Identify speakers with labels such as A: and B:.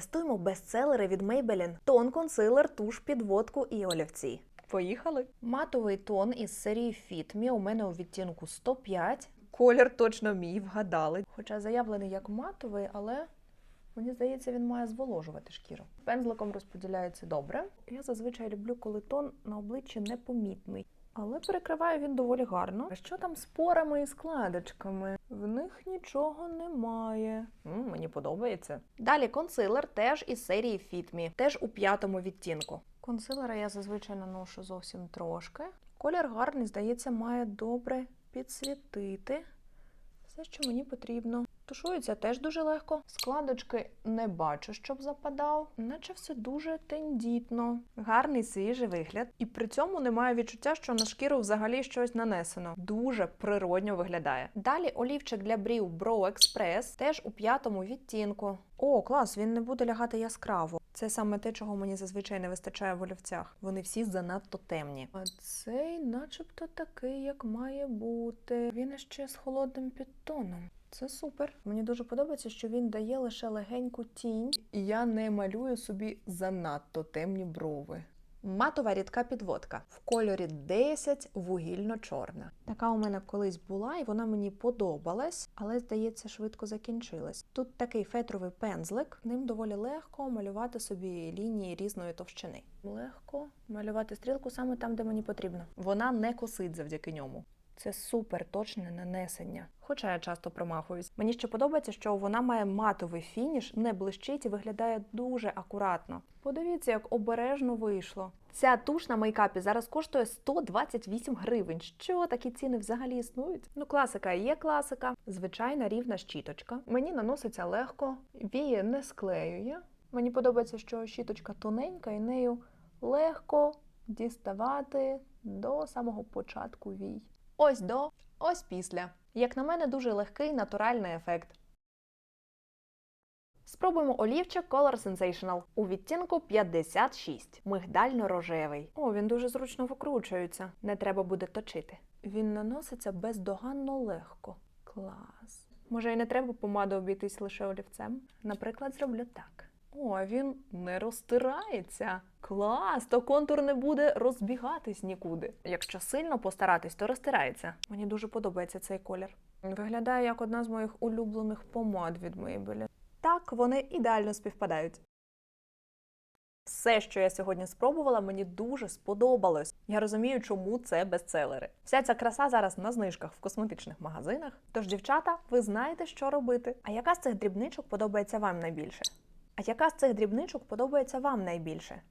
A: Тестуємо бестселери від Maybelline. Тон, консилер, туш, підводку і олівці. Поїхали. Матовий тон із серії Fit Me у мене у відтінку 105. Колір точно мій, вгадали. Хоча заявлений як матовий, але мені здається, він має зволожувати шкіру. Пензликом розподіляється добре. Я зазвичай люблю, коли тон на обличчі непомітний. Але перекриває він доволі гарно. А що там з порами і складочками? В них нічого немає. М, мені подобається. Далі консилер теж із серії Fit Me, теж у п'ятому відтінку. Консилера я зазвичай наношу зовсім трошки. Колір гарний, здається, має добре підсвітити. Все, що мені потрібно. Тушується теж дуже легко. Складочки не бачу, щоб западав, наче все дуже тендітно. Гарний свіжий вигляд. І при цьому немає відчуття, що на шкіру взагалі щось нанесено. Дуже природньо виглядає. Далі олівчик для брів Brow Express, теж у п'ятому відтінку. О, клас, він не буде лягати яскраво. Це саме те, чого мені зазвичай не вистачає в олівцях. Вони всі занадто темні. А цей, начебто, такий, як має бути. Він іще з холодним підтоном. Це супер. Мені дуже подобається, що він дає лише легеньку тінь, і я не малюю собі занадто темні брови. Матова рідка підводка в кольорі 10 вугільно-чорна. Така у мене колись була, і вона мені подобалась, але здається, швидко закінчилась. Тут такий фетровий пензлик, ним доволі легко малювати собі лінії різної товщини. Легко малювати стрілку саме там, де мені потрібно. Вона не косить завдяки ньому. Це супер точне нанесення. Хоча я часто промахуюсь. Мені ще подобається, що вона має матовий фініш, не блищить і виглядає дуже акуратно. Подивіться, як обережно вийшло. Ця туш на мейкапі зараз коштує 128 гривень. Що такі ціни взагалі існують? Ну, класика є класика, звичайна рівна щіточка. Мені наноситься легко, віє не склеює. Мені подобається, що щіточка тоненька і нею легко діставати до самого початку вій. Ось до, ось після. Як на мене, дуже легкий натуральний ефект. Спробуємо олівчик Color Sensational у відтінку 56, мигдально-рожевий. О, він дуже зручно викручується. Не треба буде точити. Він наноситься бездоганно легко. Клас. Може, і не треба помаду обійтись лише олівцем. Наприклад, зроблю так. О, а він не розтирається. Клас, то контур не буде розбігатись нікуди. Якщо сильно постаратись, то розтирається. Мені дуже подобається цей колір. Виглядає як одна з моїх улюблених помад від Maybelline. Так, вони ідеально співпадають. Все, що я сьогодні спробувала, мені дуже сподобалось. Я розумію, чому це бестселери. Вся ця краса зараз на знижках в косметичних магазинах. Тож, дівчата, ви знаєте, що робити. А яка з цих дрібничок подобається вам найбільше? Яка з цих дрібничок подобається вам найбільше?